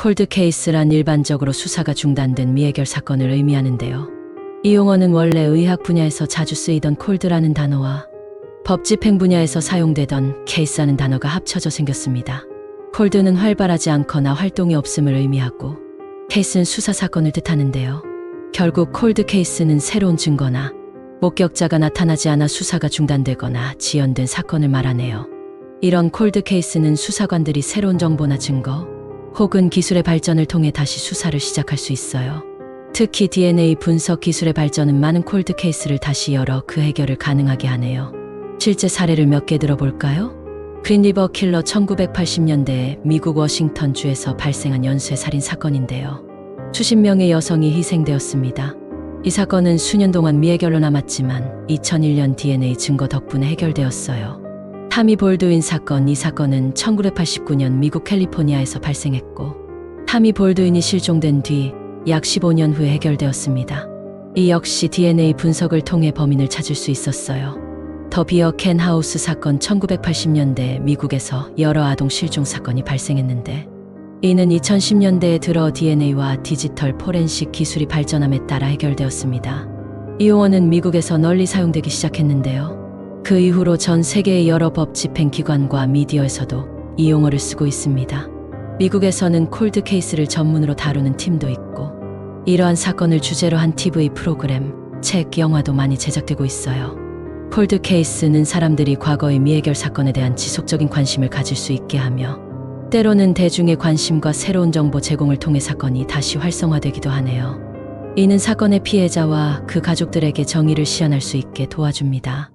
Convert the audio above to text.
콜드 케이스란 일반적으로 수사가 중단된 미해결 사건을 의미하는데요. 이 용어는 원래 의학 분야에서 자주 쓰이던 콜드라는 단어와 법 집행 분야에서 사용되던 케이스라는 단어가 합쳐져 생겼습니다. 콜드는 활발하지 않거나 활동이 없음을 의미하고 케이스는 수사 사건을 뜻하는데요. 결국 콜드 케이스는 새로운 증거나 목격자가 나타나지 않아 수사가 중단되거나 지연된 사건을 말하네요. 이런 콜드 케이스는 수사관들이 새로운 정보나 증거 혹은 기술의 발전을 통해 다시 수사를 시작할 수 있어요. 특히 DNA 분석 기술의 발전은 많은 콜드 케이스를 다시 열어 그 해결을 가능하게 하네요. 실제 사례를 몇 개 들어볼까요? 그린리버 킬러 1980년대에 미국 워싱턴주에서 발생한 연쇄 살인 사건인데요. 수십 명의 여성이 희생되었습니다. 이 사건은 수년 동안 미해결로 남았지만 2001년 DNA 증거 덕분에 해결되었어요. 타미 볼드윈 사건 이 사건은 1989년 미국 캘리포니아에서 발생했고 타미 볼드윈이 실종된 뒤 약 15년 후에 해결되었습니다. 이 역시 DNA 분석을 통해 범인을 찾을 수 있었어요. 더 비어 켄 하우스 사건 1980년대 미국에서 여러 아동 실종 사건이 발생했는데 이는 2010년대에 들어 DNA와 디지털 포렌식 기술이 발전함에 따라 해결되었습니다. 이 용어는 미국에서 널리 사용되기 시작했는데요. 그 이후로 전 세계의 여러 법 집행 기관과 미디어에서도 이 용어를 쓰고 있습니다. 미국에서는 콜드 케이스를 전문으로 다루는 팀도 있고 이러한 사건을 주제로 한 TV 프로그램, 책, 영화도 많이 제작되고 있어요. 콜드 케이스는 사람들이 과거의 미해결 사건에 대한 지속적인 관심을 가질 수 있게 하며 때로는 대중의 관심과 새로운 정보 제공을 통해 사건이 다시 활성화되기도 하네요. 이는 사건의 피해자와 그 가족들에게 정의를 시현할 수 있게 도와줍니다.